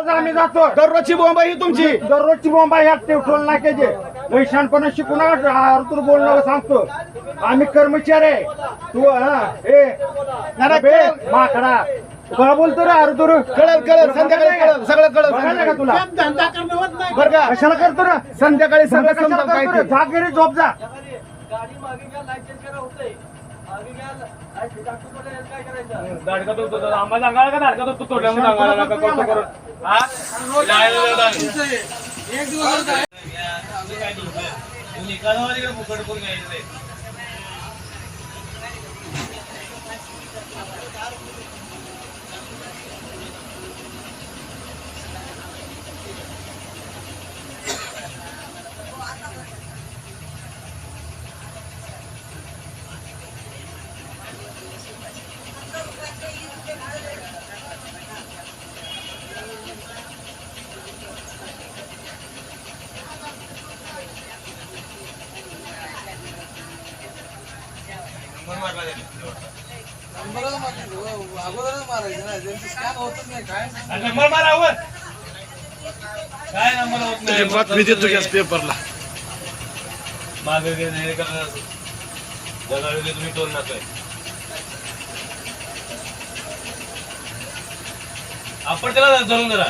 दररोज आम्ही जातो दररोजची बॉम्ब ही तुमची. दररोजची बोंबा ह्या टोल नाक्याचे लई शहाणपणा शिकू नका तुला बोल नका सांगतो. आम्ही कर्मचारी आहे. तू हा ए माकडा. तुला बोलतो रे अरे तू कळल. कळल संध्याकाळी कळल. सगळं कळल बघायला का तुला? धंदा करणं होत नाही. बरं का? कशाला करतो रे? संध्याकाळी सगळं समजावं काय करतो रे? ते. जा घरी झोप जा. तो तो- आम्हाला सांगायला का दाडका तो- तो तोडल्या म्हणून सांगायला नका करतो करून हा? एक दिवस अगोदरच मारायचं ना त्यांचं स्कॅन होतच नाही काय आणि नंबर मारा वर. काय नंबर होत नाही बातमी देतो गॅस पेपरला मागे घे, हे करणार. जगावे तुम्ही टोल नाका आहे. आपण त्याला धरून जरा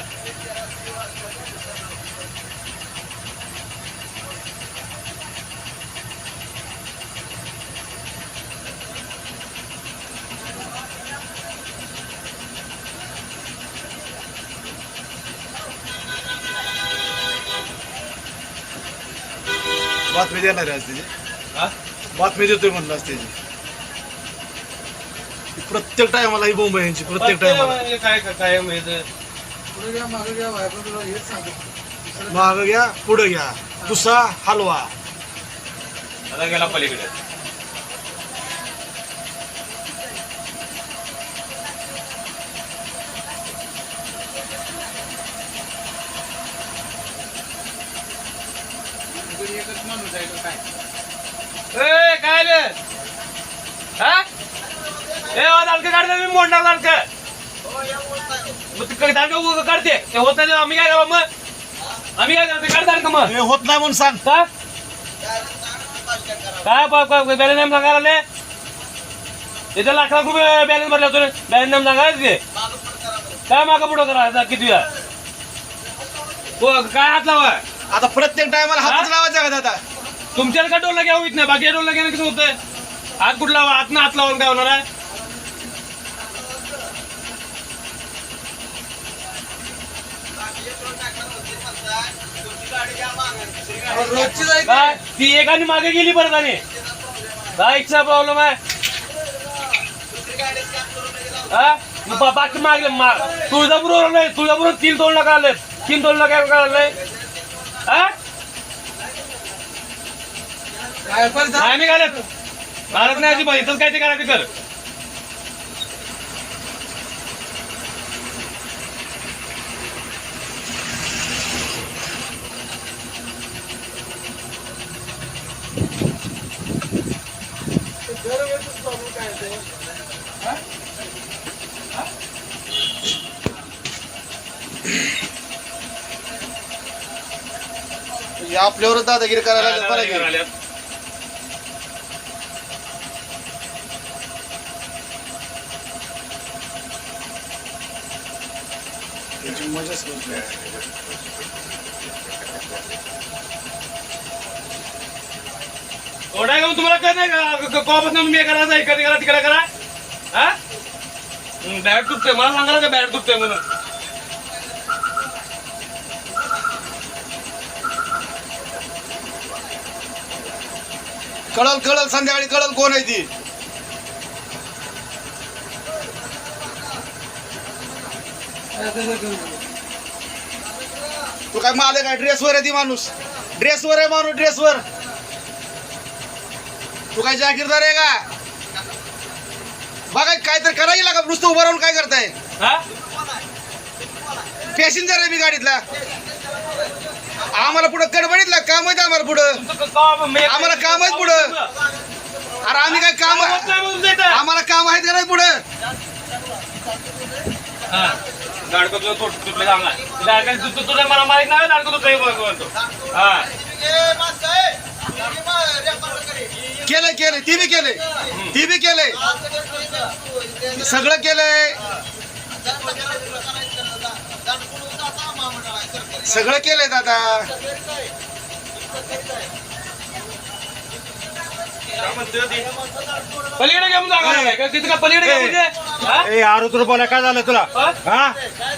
बातमी देणार आहे आज त्याची. हा? बातमी देतोय म्हणलं आज त्याची. प्रत्येक टायमाला ही बोंब आहे यांची प्रत्येक टायमाला. हे काय काय- काय माहिती पुढे घ्या मागे घ्या तुला हेच सांगतो. महाग घ्या पुढे घ्या. पुसा हलवा. आता गेला पलीकडे. एकच माणूस आहे का काय? ए काय रे? हा? ए दाडकं काढते मी मोडणार दाडकं मग तिकडे दाडकं उभं काढते. ते होत नाही आम्ही काय करावं मग? आम्ही काय करते काढ दाडकं मग. हे होत नाही म्हणून सांग. का? काय बॅलन्स नेम सांगायला इथे लाख लाख रुपये बॅलन्स भरला तुला बॅलन्स नेम सांगायला ते काय मागं पुढं करा किती वेळा? काय हात लावा? आता प्रत्येक टायमाला हातच लावायचा का दादा? तुमच्याला काय डोलला घ्या होईत नाही बाकी डोलला घ्यायला कसं होतंय? हात कुठला हात ना हात लावून काय होणार आहे? रोजची काय ती एकाने मागे गेली परत आणि. इच्छा प्रॉब्लेम आहे. हा? मग बाकी मागले मा- तुळजापूरवर नाही तुळजापूर तीन दोन लाख आले तीन लाख काय नाही मी घालत घालत नाही अजिबात. इथंच काय ते करायचं कर. हे आपल्यावरच दादागिरी करायला लागले बरं की. आल्यात. त्याची मजाच का तुम्हाला कळत नाही का? कॉपासून हे करायचं? इकडे करा तिकडे करा. हा? बॅट तुटतोय मला सांगायला का बॅट तुटतोय म्हणून. कळल कळल संध्याकाळी कळल कोण आहे ती? तू काय मालक आहे ड्रेसवर आहे ती माणूस. ड्रेसवर आहे माणूस ड्रेसवर. तू काय जागीरदार आहे का? बघा काहीतरी करायला लागा नुसतं उभं राहून काय करताय? हा? पॅसेंजर आहे मी गाडीतला. आम्हाला पुढं कडबडीतला काम आहे आम्हाला पुढं. आम्हाला काम आहेत पुढं. अरे आम्ही काय काम. आम्हाला काम आहेत का नाही पुढं? केलंय केलंय. ती बी केलंय. ती बी केलंय. सगळं केलंय. सगळं केलंय दादा पलीकडे घेऊन जागा नाही का? तिथं का पलीकडे घेऊन म्हणजे हा? ए काय झालं तुला? हा